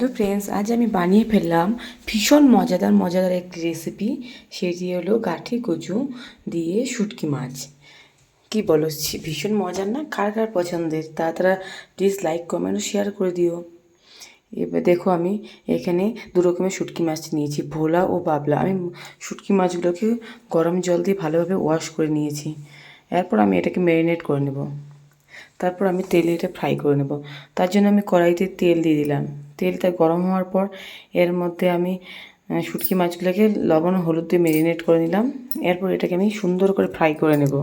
Hello friends আজ আমি বানিয়ে ফেললাম ভীষণ মজাদার মজাদার একটি রেসিপি সেটি হলো গাঠি কচু দিয়ে শুটকি মাছ। কি বলো ভীষণ মজার না? কার কার পছন্দের? তা তারা প্লিজ লাইক কমেন্ট শেয়ার করে দিও। এবার দেখো আমি এখানে দু রকমের শুটকি মাছ নিয়েছি, ভোলা ও বাবলা। আমি শুটকি মাছগুলোকে গরম জল দিয়ে ভালোভাবে ওয়াশ করে নিয়েছি। এরপর আমি এটাকে ম্যারিনেট করে নেব। তারপর আমি তেলে এটা ফ্রাই করে নেব। তার জন্য আমি কড়াইতে তেল দিয়ে দিলাম। তেলটা গরম হওয়ার পর এর মধ্যে আমি শুটকি মাছগুলোকে লবণ হলুদ দিয়ে ম্যারিনেট করে নিলাম। এরপর এটাকে আমি সুন্দর করে ফ্রাই করে নেব।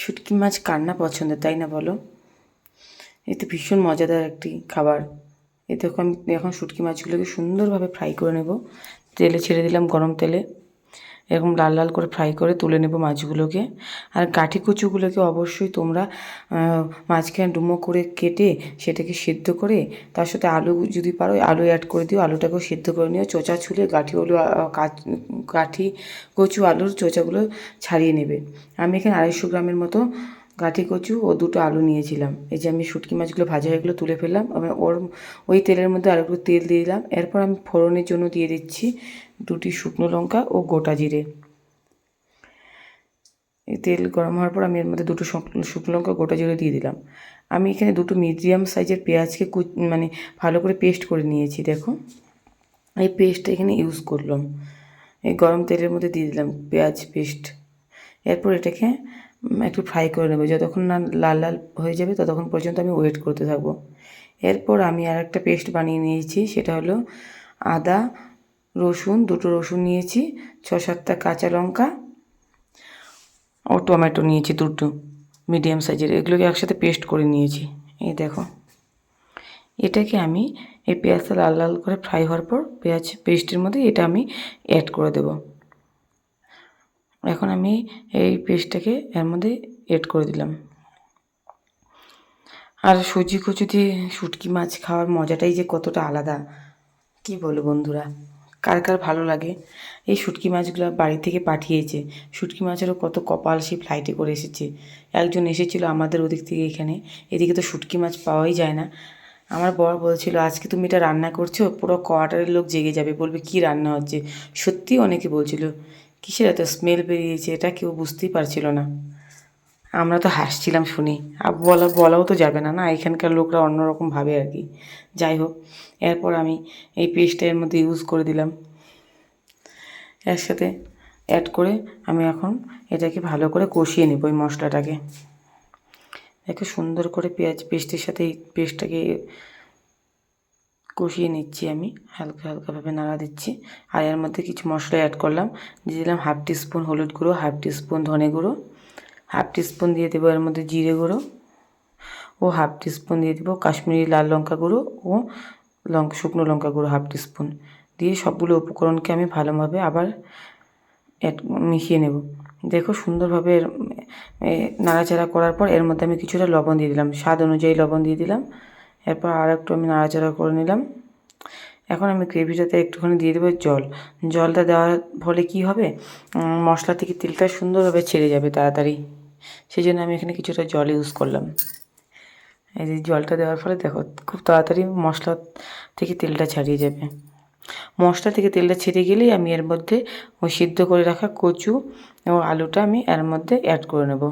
শুটকি মাছ কার না পছন্দের, তাই না বলো? এতে ভীষণ মজাদার একটি খাবার। এতে আমি এখন শুটকি মাছগুলোকে সুন্দরভাবে ফ্রাই করে নেব। তেলে ছেড়ে দিলাম গরম তেলে। এরকম লাল লাল করে ফ্রাই করে তুলে নেব মাছগুলোকে। আর কাঠি কচুগুলোকে অবশ্যই তোমরা মাঝখানে ডুমো করে কেটে সেটাকে সেদ্ধ করে, তার সাথে আলু যদি পারো আলু অ্যাড করে দিও, আলুটাকেও সেদ্ধ করে নিও। চোচা ছুলে গাঠি আলু কাঠি, কচু, আলুর চোচাগুলো ছাড়িয়ে নেবে। আমি এখানে আড়াইশো গ্রামের মতো গাঠি কচু ও দুটো আলু নিয়েছিলাম। এই যে আমি শুটকি মাছগুলো ভাজা হয়ে গেলো, তুলে ফেললাম। আমি ওর, ওই তেলের মধ্যে আর একটু তেল দিয়ে দিলাম। এরপর আমি ফোড়নের জন্য দিয়ে দিচ্ছি দুটি শুকনো লঙ্কা ও গোটা জিরে। এই তেল গরম হওয়ার পর আমি এর মধ্যে দুটো শুক- শুকনো লঙ্কা গোটা জিরে দিয়ে দিলাম। আমি এখানে দুটো মিডিয়াম সাইজের পেঁয়াজকে কু- মানে ভালো করে পেস্ট করে নিয়েছি, দেখো। এই পেস্টটা এখানে ইউজ করলাম। এই গরম তেলের মধ্যে দিয়ে দিলাম পেঁয়াজ পেস্ট। এরপর এটাকে একটু ফ্রাই করে নেব। যতক্ষণ না লাল লাল হয়ে যাবে, ততক্ষণ পর্যন্ত আমি ওয়েট করতে থাকব। এরপর আমি আর একটা পেস্ট বানিয়ে নিয়েছি, সেটা হলো আদা, রসুন, দুটো রসুন নিয়েছি ছ সাতটা কাঁচা লঙ্কা ও টমেটো নিয়েছি দুটো মিডিয়াম সাইজের এগুলোকে একসাথে পেস্ট করে নিয়েছি। এই দেখো। এটাকে আমি, এই পেঁয়াজটা লাল লাল করে ফ্রাই হওয়ার পর, পেঁয়াজ পেস্টের মধ্যে এটা আমি অ্যাড করে দেব। এখন আমি এই পেস্টটাকে এর মধ্যে এড করে দিলাম। আর সুজি কচু দিয়ে শুটকি মাছ খাওয়ার মজাটাই যে কতটা আলাদা। কি বলো বন্ধুরা? কার কার ভালো লাগে? এই শুটকি মাছগুলো বাড়ি থেকে পাঠিয়েছে। শুটকি মাছেরও কত কপাল সেই ফ্লাইটে করে এসেছে। একজন এসেছিল আমাদের ওদিক থেকে এখানে। এদিকে তো শুটকি মাছ পাওয়াই যায় না। আমার বর বলছিল, আজকে তুমি এটা রান্না করছ? পুরো কোয়ার্টারের লোক জেগে যাবে। বলবে, কি রান্না হচ্ছে? সত্যি অনেকে বলছিল কিসের এত স্মেল বেরিয়েছে? এটা কেউ বুঝতেই পারছিল না। আমরা তো হাসছিলাম শুনি। আর বলা, বলাও তো যাবে না না? এখানকার লোকরা অন্যরকম ভাবে আর কি। যাই হোক, এরপর আমি এই পেস্টটা এর মধ্যে ইউজ করে দিলাম। এর সাথে অ্যাড করে আমি এখন এটাকে ভালো করে কষিয়ে নেব ওই মশলাটাকে। দেখো সুন্দর করে পেঁয়াজ পেস্টের সাথে এই পেস্টটাকে কষিয়ে নিচ্ছি আমি হালকা হালকাভাবে নাড়া দিচ্ছি। আর এর মধ্যে কিছু মশলা অ্যাড করলাম। দিয়ে দিলাম হাফ টিস্পুন হলুদ গুঁড়ো হাফ টিস্পুন ধনে গুঁড়ো হাফ টিস্পুন দিয়ে দেবো এর মধ্যে জিরে গুঁড়ো ও হাফ টিস্পুন দিয়ে দেবো কাশ্মীরি লাল লঙ্কা গুঁড়ো ও লঙ্কা শুকনো লঙ্কা গুঁড়ো হাফ টিস্পুন দিয়ে সবগুলো উপকরণকে আমি ভালোভাবে আবার অ্যাড মিশিয়ে নেব। দেখো সুন্দরভাবে এর, নাড়াচাড়া করার পর এর মধ্যে আমি কিছুটা লবণ দিয়ে দিলাম। স্বাদ অনুযায়ী লবণ দিয়ে দিলাম। এরপর আর একটু আমি নাড়াচাড়া করে নিলাম। এখন আমি গ্রেভিটাতে একটুখানি দিয়ে দেবো জল। জলটা দেওয়ার ফলে কি হবে? মশলা থেকে তেলটা সুন্দরভাবে ছেড়ে যাবে তাড়াতাড়ি। সেই জন্য আমি এখানে কিছুটা জল ইউজ করলাম। এই যে জলটা দেওয়ার ফলে দেখো, খুব তাড়াতাড়ি মশলা থেকে তেলটা ছাড়িয়ে যাবে। মশলা থেকে তেলটা ছেড়ে গেলেই আমি এর মধ্যে ওই সিদ্ধ করে রাখা কচু এবং আলুটা আমি এর মধ্যে অ্যাড করে নেব।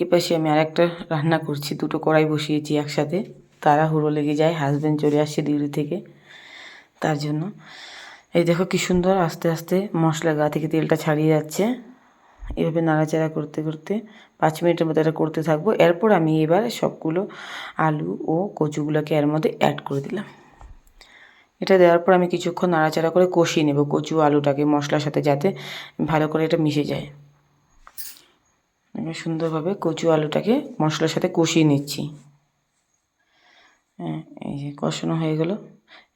এপাশে আমি আরেকটা রান্না করছি, দুটো কড়াই বসিয়েছি একসাথে। তারা হুড়ো লেগে যায় হাজব্যান্ড চলে আসছে ডিউটি থেকে। তার জন্য। এই দেখো কি সুন্দর, আস্তে আস্তে মশলা গা থেকে তেলটা ছাড়িয়ে যাচ্ছে। এভাবে নাড়াচাড়া করতে করতে পাঁচ মিনিটের মতো এটা করতে থাকব। এরপর আমি এবার সবগুলো আলু ও কচুগুলোকে এর মধ্যে অ্যাড করে দিলাম। এটা দেওয়ার পর আমি কিছুক্ষণ নাড়াচাড়া করে কষিয়ে নেব কচু আলুটাকে মশলার সাথে যাতে ভালো করে এটা মিশে যায়। আমি সুন্দরভাবে কচু আলুটাকে মশলার সাথে কষিয়ে নিচ্ছি। হ্যাঁ এই যে কষানো হয়ে গেল।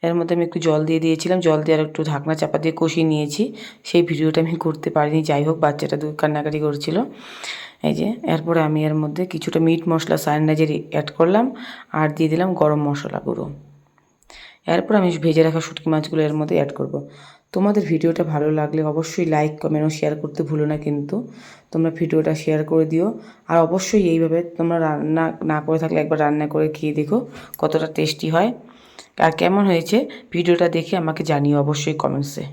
এর মধ্যে আমি একটু জল দিয়ে দিয়েছিলাম। জল দিয়ে আর একটু ঢাকনা চাপা দিয়ে কষিয়ে নিয়েছি। সেই ভিডিওটা আমি করতে পারিনি। যাই হোক, বাচ্চাটা দু কান্নাকাটি করছিল। এই যে, এরপরে আমি এর মধ্যে কিছুটা মিট মশলা সাইনাজের অ্যাড করলাম। আর দিয়ে দিলাম গরম মশলা গুঁড়ো। এরপর আমি ভেজে রাখা শুটকি মাছগুলো এর মধ্যে অ্যাড করব। তোমাদের ভিডিওটা ভালো লাগলে অবশ্যই লাইক কমেন্ট ও শেয়ার করতে ভুলো না কিন্তু। তোমরা ভিডিওটা শেয়ার করে দিও। আর অবশ্যই এইভাবে তোমরা রান্না না করে থাকলে একবার রান্না করে খেয়ে দেখো কতটা টেস্টি হয়। আর কেমন হয়েছে ভিডিওটা দেখে আমাকে জানিও অবশ্যই কমেন্টসে